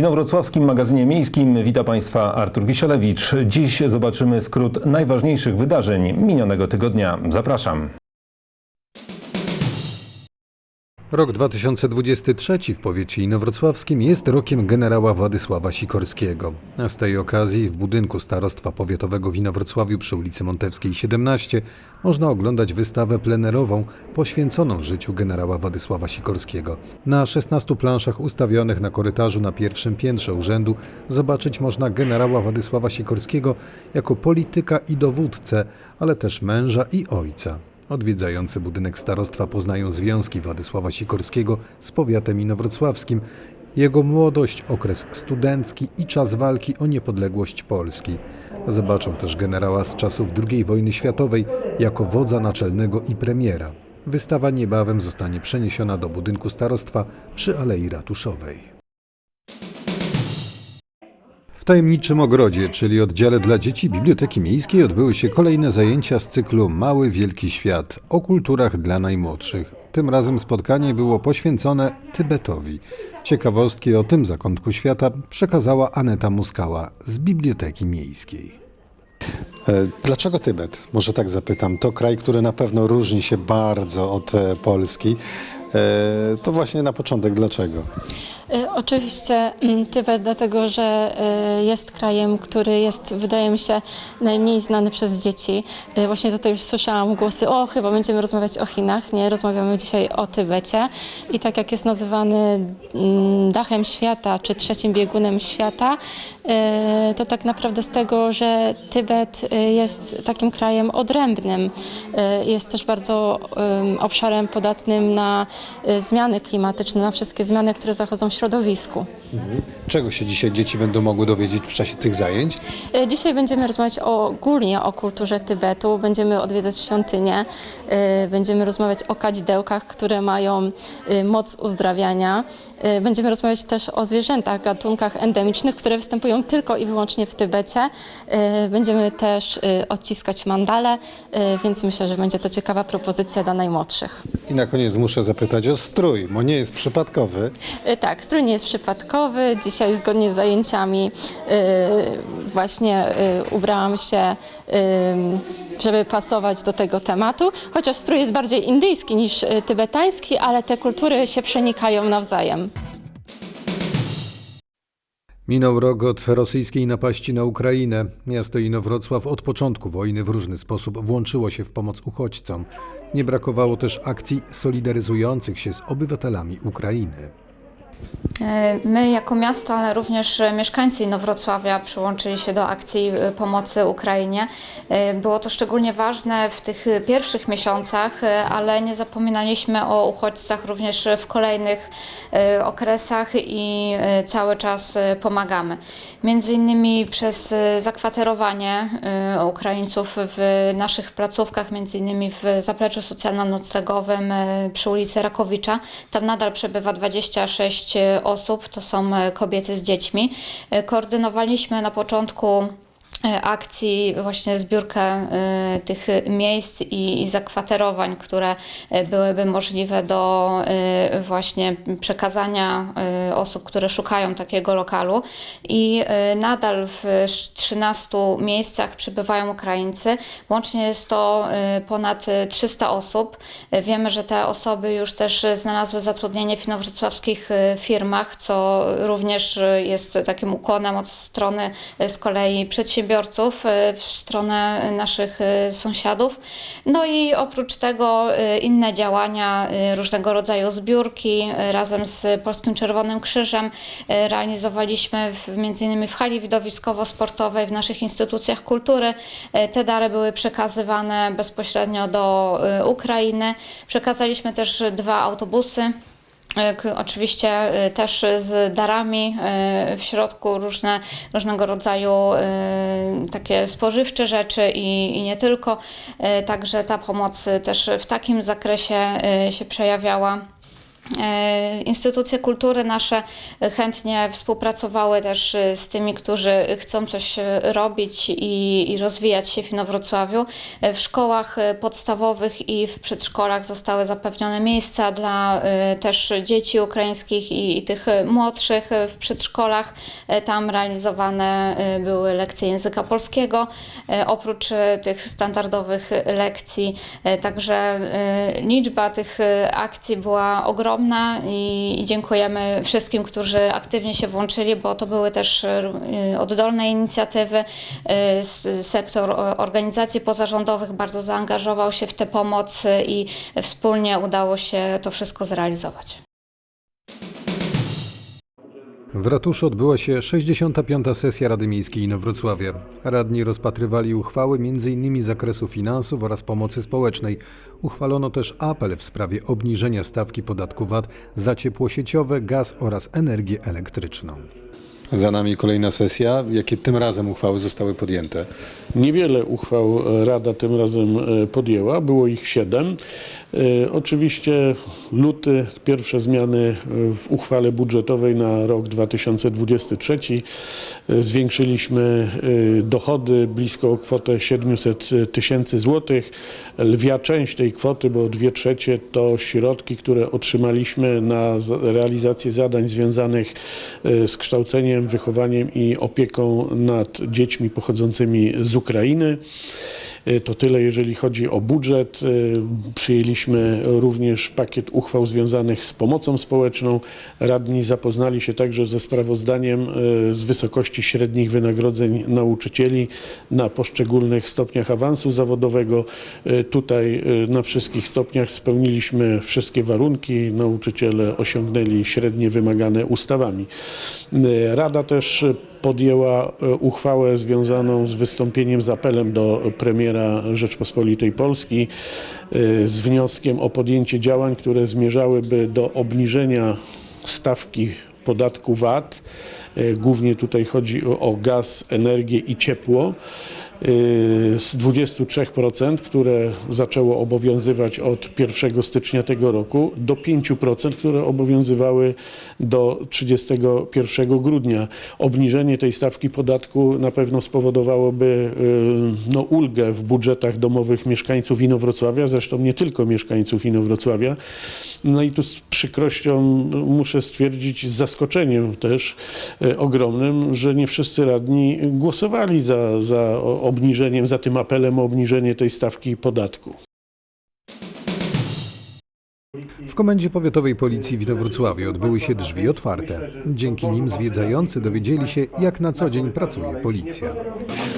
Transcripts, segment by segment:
inowrocławskim magazynie miejskim wita Państwa Artur Kisielewicz. Dziś zobaczymy skrót najważniejszych wydarzeń minionego tygodnia. Zapraszam. Rok 2023 w powiecie inowrocławskim jest rokiem generała Władysława Sikorskiego. Z tej okazji w budynku Starostwa Powiatowego w Inowrocławiu przy ulicy Montewskiej 17 można oglądać wystawę plenerową poświęconą życiu generała Władysława Sikorskiego. Na 16 planszach ustawionych na korytarzu na pierwszym piętrze urzędu zobaczyć można generała Władysława Sikorskiego jako polityka i dowódcę, ale też męża i ojca. Odwiedzający budynek starostwa poznają związki Władysława Sikorskiego z powiatem inowrocławskim, jego młodość, okres studencki i czas walki o niepodległość Polski. Zobaczą też generała z czasów II wojny światowej jako wodza naczelnego i premiera. Wystawa niebawem zostanie przeniesiona do budynku starostwa przy Alei Ratuszowej. W tajemniczym ogrodzie, czyli oddziale dla dzieci Biblioteki Miejskiej, odbyły się kolejne zajęcia z cyklu Mały Wielki Świat o kulturach dla najmłodszych. Tym razem spotkanie było poświęcone Tybetowi. Ciekawostki o tym zakątku świata przekazała Aneta Muskała z Biblioteki Miejskiej. E, Dlaczego Tybet? Może tak zapytam. To kraj, który na pewno różni się bardzo od e, Polski. E, To właśnie na początek dlaczego? Y, Oczywiście mm, Tybet, dlatego że y, jest krajem, który jest, wydaje mi się, najmniej znany przez dzieci. Y, Właśnie tutaj już słyszałam głosy, o chyba będziemy rozmawiać o Chinach. Nie, rozmawiamy dzisiaj o Tybecie. I tak jak jest nazywany mm, dachem świata, czy trzecim biegunem świata, to tak naprawdę z tego, że Tybet jest takim krajem odrębnym. Jest też bardzo obszarem podatnym na zmiany klimatyczne, na wszystkie zmiany, które zachodzą w środowisku. Czego się dzisiaj dzieci będą mogły dowiedzieć w czasie tych zajęć? Y, Dzisiaj będziemy rozmawiać ogólnie o kulturze Tybetu, będziemy odwiedzać świątynię, y, będziemy rozmawiać o kadzidełkach, które mają y, moc uzdrawiania. Będziemy rozmawiać też o zwierzętach, gatunkach endemicznych, które występują tylko i wyłącznie w Tybecie. Będziemy też odciskać mandale, więc myślę, że będzie to ciekawa propozycja dla najmłodszych. I na koniec muszę zapytać o strój, bo nie jest przypadkowy. Tak, strój nie jest przypadkowy. Dzisiaj zgodnie z zajęciami y, właśnie y, ubrałam się, y, żeby pasować do tego tematu. Chociaż strój jest bardziej indyjski niż tybetański, ale te kultury się przenikają nawzajem. Minął rok od rosyjskiej napaści na Ukrainę. Miasto Inowrocław od początku wojny w różny sposób włączyło się w pomoc uchodźcom. Nie brakowało też akcji solidaryzujących się z obywatelami Ukrainy. My jako miasto, ale również mieszkańcy Inowrocławia przyłączyli się do akcji e, pomocy Ukrainie. E, Było to szczególnie ważne w tych pierwszych miesiącach, e, ale nie zapominaliśmy o uchodźcach również w kolejnych e, okresach i e, cały czas e, pomagamy. Między innymi przez e, zakwaterowanie e, Ukraińców w naszych placówkach, między innymi w zapleczu socjalno-noclegowym e, przy ulicy Rakowicza. Tam nadal przebywa 26 osób, to są e, kobiety z dziećmi. E, Koordynowaliśmy na początku e, akcji właśnie zbiórkę e, tych miejsc i, zakwaterowań, które e, byłyby możliwe do e, właśnie przekazania e, osób, które szukają takiego lokalu i e, nadal w 13 miejscach przybywają Ukraińcy. Łącznie jest to e, ponad 300 osób. E, Wiemy, że te osoby już też znalazły zatrudnienie w inowrocławskich e, firmach, co również e, jest takim ukłonem od strony e, z kolei przedsiębiorców e, w stronę naszych e, sąsiadów. No i oprócz tego e, inne działania, różnego rodzaju zbiórki razem z Polskim Czerwonym Krzyżem realizowaliśmy w, między innymi w hali widowiskowo-sportowej, w naszych instytucjach kultury. Te dary były przekazywane bezpośrednio do Ukrainy. Przekazaliśmy też dwa autobusy. Oczywiście e, też z darami e, w środku różne, różnego rodzaju e, takie spożywcze rzeczy i, i nie tylko. Także ta pomoc też w takim zakresie się przejawiała. E, Instytucje kultury nasze chętnie współpracowały też e, z tymi, którzy chcą coś e, robić i, i rozwijać się w Inowrocławiu. W szkołach podstawowych i w przedszkolach zostały zapewnione miejsca dla też dzieci ukraińskich i, i tych młodszych w przedszkolach. Tam realizowane były lekcje języka polskiego, oprócz tych standardowych lekcji. Także liczba tych akcji była ogromna i i dziękujemy wszystkim, którzy aktywnie się włączyli, bo to były też e, oddolne inicjatywy. E, Sektor organizacji pozarządowych bardzo zaangażował się w tę pomoc i wspólnie udało się to wszystko zrealizować. W ratuszu odbyła się 65. sesja Rady Miejskiej Inowrocławia. Radni rozpatrywali uchwały m.in. z zakresu finansów oraz pomocy społecznej. Uchwalono też apel w sprawie obniżenia stawki podatku VAT za ciepło sieciowe, gaz oraz energię elektryczną. Za nami kolejna sesja. Jakie tym razem uchwały zostały podjęte? Niewiele uchwał e, Rada tym razem e, podjęła, było ich siedem. E, Oczywiście luty, pierwsze zmiany w uchwale budżetowej na rok 2023. E, Zwiększyliśmy dochody blisko o kwotę 700 tysięcy złotych. Lwia część tej kwoty, bo dwie trzecie to środki, które otrzymaliśmy na za- realizację zadań związanych z kształceniem, wychowaniem i opieką nad dziećmi pochodzącymi z Ukrainy. E, To tyle, jeżeli chodzi o budżet. E, Przyjęliśmy również pakiet uchwał związanych z pomocą społeczną. Radni zapoznali się także ze sprawozdaniem e, z wysokości średnich wynagrodzeń nauczycieli na poszczególnych stopniach awansu zawodowego. Tutaj na wszystkich stopniach spełniliśmy wszystkie warunki. Nauczyciele osiągnęli średnie wymagane ustawami. Rada też podjęła e, uchwałę związaną z wystąpieniem z apelem do premiera Rzeczpospolitej Polski e, z wnioskiem o podjęcie działań, które zmierzałyby do obniżenia stawki podatku VAT. E, Głównie tutaj chodzi o, gaz, energię i ciepło z 23%, które zaczęło obowiązywać od 1 stycznia tego roku, do 5%, które obowiązywały do 31 grudnia. Obniżenie tej stawki podatku na pewno spowodowałoby y, no, ulgę w budżetach domowych mieszkańców Inowrocławia, zresztą nie tylko mieszkańców Inowrocławia. No i tu z przykrością muszę stwierdzić, z zaskoczeniem też e, ogromnym, że nie wszyscy radni głosowali za, za obniżeniem, za tym apelem o obniżenie tej stawki podatku. W Komendzie Powiatowej Policji w Inowrocławiu odbyły się drzwi otwarte. Dzięki nim zwiedzający dowiedzieli się, jak na co dzień pracuje policja.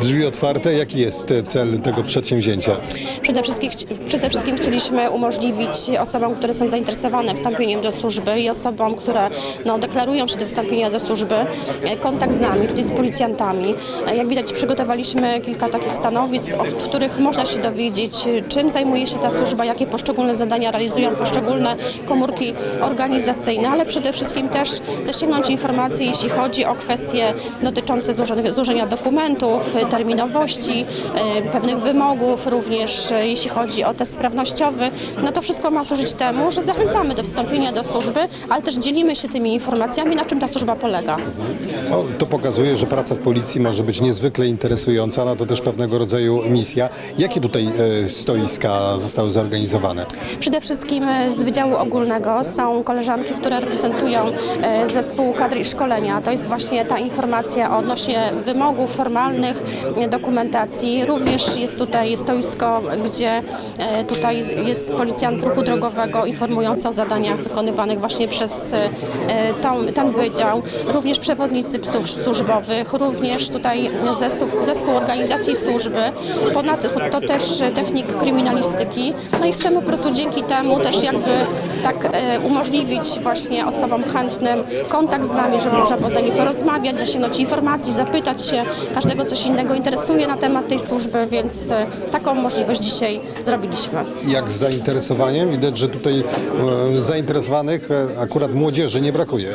Drzwi otwarte. Jaki jest cel tego przedsięwzięcia? Przede wszystkim, przede wszystkim chcieliśmy umożliwić osobom, które są zainteresowane wstąpieniem do służby i osobom, które no, deklarują się do wstąpienia do służby, e, kontakt z nami, tutaj z policjantami. E, Jak widać przygotowaliśmy kilka takich stanowisk, w których można się dowiedzieć, e, czym zajmuje się ta służba, jakie poszczególne zadania realizują poszczególne komórki organizacyjne, ale przede wszystkim też zasięgnąć informacji, jeśli chodzi o kwestie dotyczące złożenia dokumentów, terminowości, e, pewnych wymogów, również e, jeśli chodzi o test sprawnościowy. No to wszystko ma służyć temu, że zachęcamy do wstąpienia do służby, ale też dzielimy się tymi informacjami, na czym ta służba polega. O, to pokazuje, że praca w policji może być niezwykle interesująca, no to też pewnego rodzaju misja. Jakie tutaj e, stoiska zostały zorganizowane? Przede wszystkim z Wydziału Ogólnego są koleżanki, które reprezentują e, zespół kadry i szkolenia. To jest właśnie ta informacja odnośnie wymogów formalnych, e, dokumentacji. Również jest tutaj stoisko, gdzie e, tutaj jest policjant ruchu drogowego informujący o zadaniach wykonywanych właśnie przez ten wydział. Również przewodnicy psów służbowych, również tutaj zespół, zespół organizacji służby. Ponadto to też technik kryminalistyki. No i chcemy po prostu dzięki temu też jakby tak e, umożliwić właśnie osobom chętnym kontakt z nami, żeby można było z nami porozmawiać, zasięgnąć informacji, zapytać się każdego coś innego interesuje na temat tej służby, więc e, taką możliwość dzisiaj zrobiliśmy. Jak z zainteresowaniem? Widać, że tutaj e, zainteresowanych akurat młodzieży nie brakuje.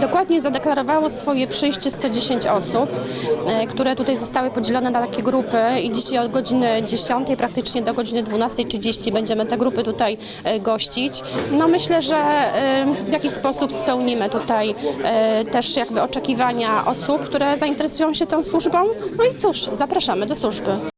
Dokładnie zadeklarowało swoje przyjście 110 osób, które tutaj zostały podzielone na takie grupy i dzisiaj od godziny 10 praktycznie do godziny 12.30 będziemy te grupy tutaj gościć. No myślę, że w jakiś sposób spełnimy tutaj y, też jakby oczekiwania osób, które zainteresują się tą służbą. No i cóż, zapraszamy do służby.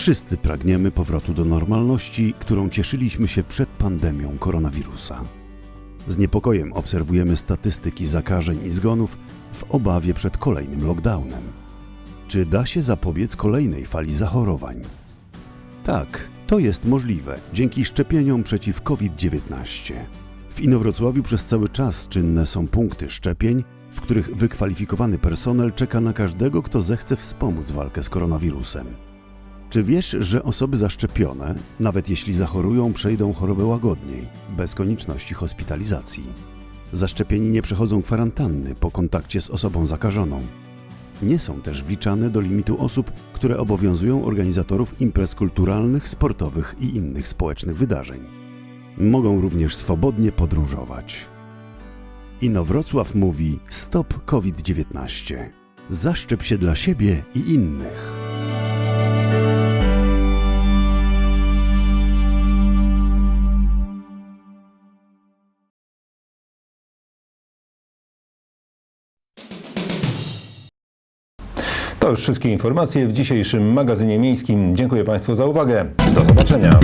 Wszyscy pragniemy powrotu do normalności, którą cieszyliśmy się przed pandemią koronawirusa. Z niepokojem obserwujemy statystyki zakażeń i zgonów w obawie przed kolejnym lockdownem. Czy da się zapobiec kolejnej fali zachorowań? Tak, to jest możliwe dzięki szczepieniom przeciw COVID-19. W Inowrocławiu przez cały czas czynne są punkty szczepień, w których wykwalifikowany personel czeka na każdego, kto zechce wspomóc walkę z koronawirusem. Czy wiesz, że osoby zaszczepione, nawet jeśli zachorują, przejdą chorobę łagodniej, bez konieczności hospitalizacji? Zaszczepieni nie przechodzą kwarantanny po kontakcie z osobą zakażoną. Nie są też wliczane do limitu osób, które obowiązują organizatorów imprez kulturalnych, sportowych i innych społecznych wydarzeń. Mogą również swobodnie podróżować. Inowrocław mówi Stop COVID-19. Zaszczep się dla siebie i innych. To już wszystkie informacje w dzisiejszym magazynie miejskim. Dziękuję Państwu za uwagę. Do zobaczenia.